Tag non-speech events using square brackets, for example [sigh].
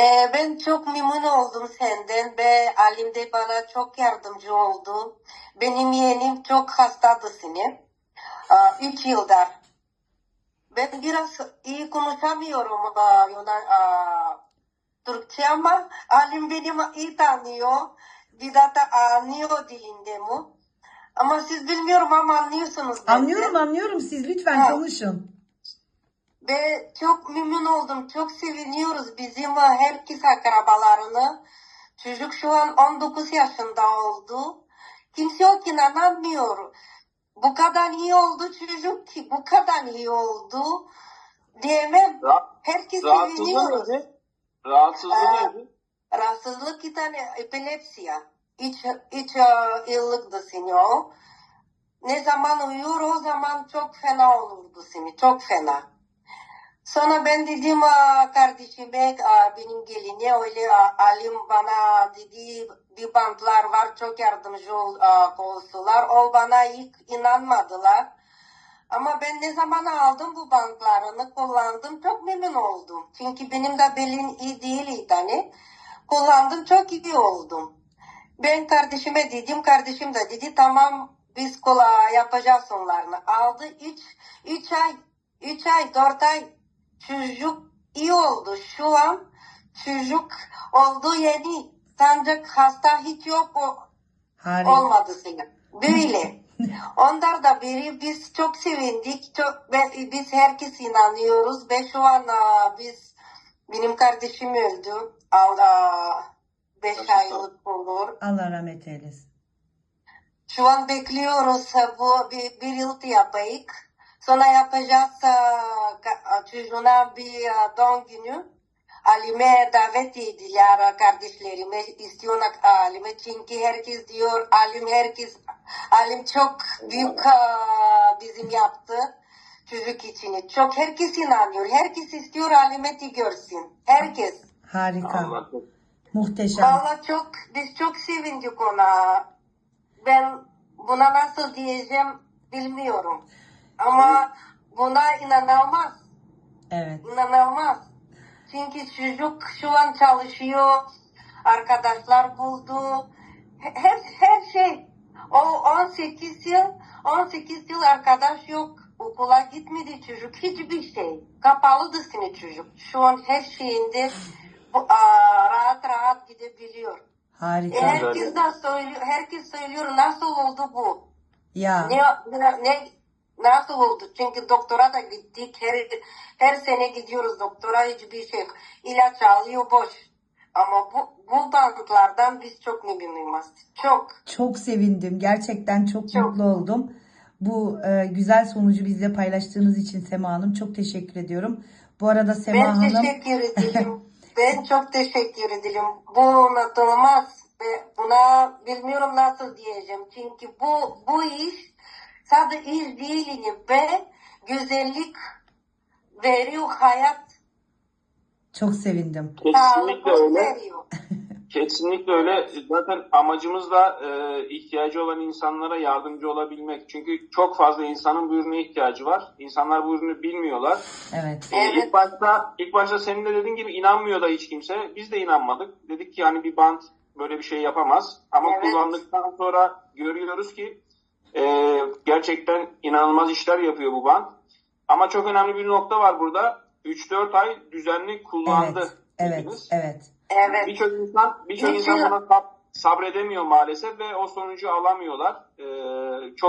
Ee, ben çok memnun oldum senden ve Alim de bana çok yardımcı oldu. Benim yeğenim çok hastadı seni. Aa, Üç yıldır. Ben biraz iyi konuşamıyorum aa, Yunan, aa, Türkçe ama Alim benim iyi tanıyor. Vedat da anlıyor dilinde mi? Ama siz bilmiyorum ama anlıyorsunuz. Anlıyorum anlıyorum siz lütfen Ha. konuşun. Ve çok memnun oldum. Çok seviniyoruz bizim herkes akrabalarını. Çocuk şu an 19 yaşında oldu. Kimse yok inanamıyor. Bu kadar iyi oldu çocuk ki bu kadar iyi oldu. Diyemem. Herkes neydi? Rahatsızlığı Aa, neydi? Rahatsızlık bir tane epilepsiya. İç, iç e, yıllık da seni o. Ne zaman uyuyor o zaman çok fena olurdu seni. Çok fena. Sonra ben dedim "Aa, kardeşime aa, benim geline öyle alim bana dedi bir bantlar var çok yardımcı ol, olsular. O bana ilk inanmadılar. Ama ben ne zaman aldım bu bantlarını kullandım çok memnun oldum. Çünkü benim de belim iyi değildi hani. Kullandım çok iyi oldum. Ben kardeşime dedim kardeşim de dedi tamam biz kola yapacağız onlarını. Aldı 3 3 ay 3 ay 4 ay çocuk iyi oldu. Şu an çocuk oldu yeni. Ancak hasta hiç yok o Harika. olmadı senin. Böyle. [laughs] Onlar da biri biz çok sevindik. Çok, ve biz herkes inanıyoruz ve şu an biz benim kardeşim öldü. Allah 5 Başka aylık olur. Allah rahmet eylesin. Şu an bekliyoruz bu bir, bir yıl yapayık. Sonra yapacağız çocuğuna bir doğum günü. Alime davet ettiler kardeşlerime. İstiyorlar Alime çünkü herkes diyor Alim herkes Alim çok büyük bizim yaptı çocuk için. Çok herkes inanıyor. Herkes istiyor Alimeti görsün. Herkes. Harika. Allah Muhteşem. Valla çok biz çok sevindik ona. Ben buna nasıl diyeceğim bilmiyorum. Ama buna inanılmaz. Evet. İnanılmaz. Çünkü çocuk şu an çalışıyor. Arkadaşlar buldu. Her, her şey. O 18 yıl 18 yıl arkadaş yok. Okula gitmedi çocuk. Hiçbir şey. Kapalıdı seni çocuk. Şu an her şeyinde bu, aa, rahat rahat gidebiliyor. E, Harika. herkes de söylüyor, herkes söylüyor nasıl oldu bu? Ya Ne, ne, ne nasıl oldu? Çünkü doktora da gittik. Her, her sene gidiyoruz doktora hiçbir şey. yok. İlaç alıyor boş. Ama bu, bu bantlardan biz çok memnunuz. Çok. çok sevindim. Gerçekten çok, Çok. mutlu oldum. Bu e, güzel sonucu bizle paylaştığınız için Sema Hanım çok teşekkür ediyorum. Bu arada Sema Ben Hanım teşekkür ederim. [laughs] ben çok teşekkür ederim. Bu unutulmaz. Ve buna bilmiyorum nasıl diyeceğim. Çünkü bu bu iş sadece değil ve güzellik veriyor hayat. çok sevindim. Kesinlikle sağlık öyle. veriyor. [laughs] Kesinlikle öyle. Zaten amacımız da e, ihtiyacı olan insanlara yardımcı olabilmek. Çünkü çok fazla insanın bu ürüne ihtiyacı var. İnsanlar bu ürünü bilmiyorlar. Evet. E, Evet. ilk başta ilk başta senin de dediğin gibi inanmıyor da hiç kimse. Biz de inanmadık. Dedik ki hani bir band böyle bir şey yapamaz. Ama Evet. kullandıktan sonra görüyoruz ki e, gerçekten inanılmaz işler yapıyor bu band. Ama çok önemli bir nokta var burada. 3-4 ay düzenli kullandı. Evet. Evet. dediniz. Evet. Evet. Birçok insan birçok insan buna sab- sabredemiyor maalesef ve o sonucu alamıyorlar. Ee, çok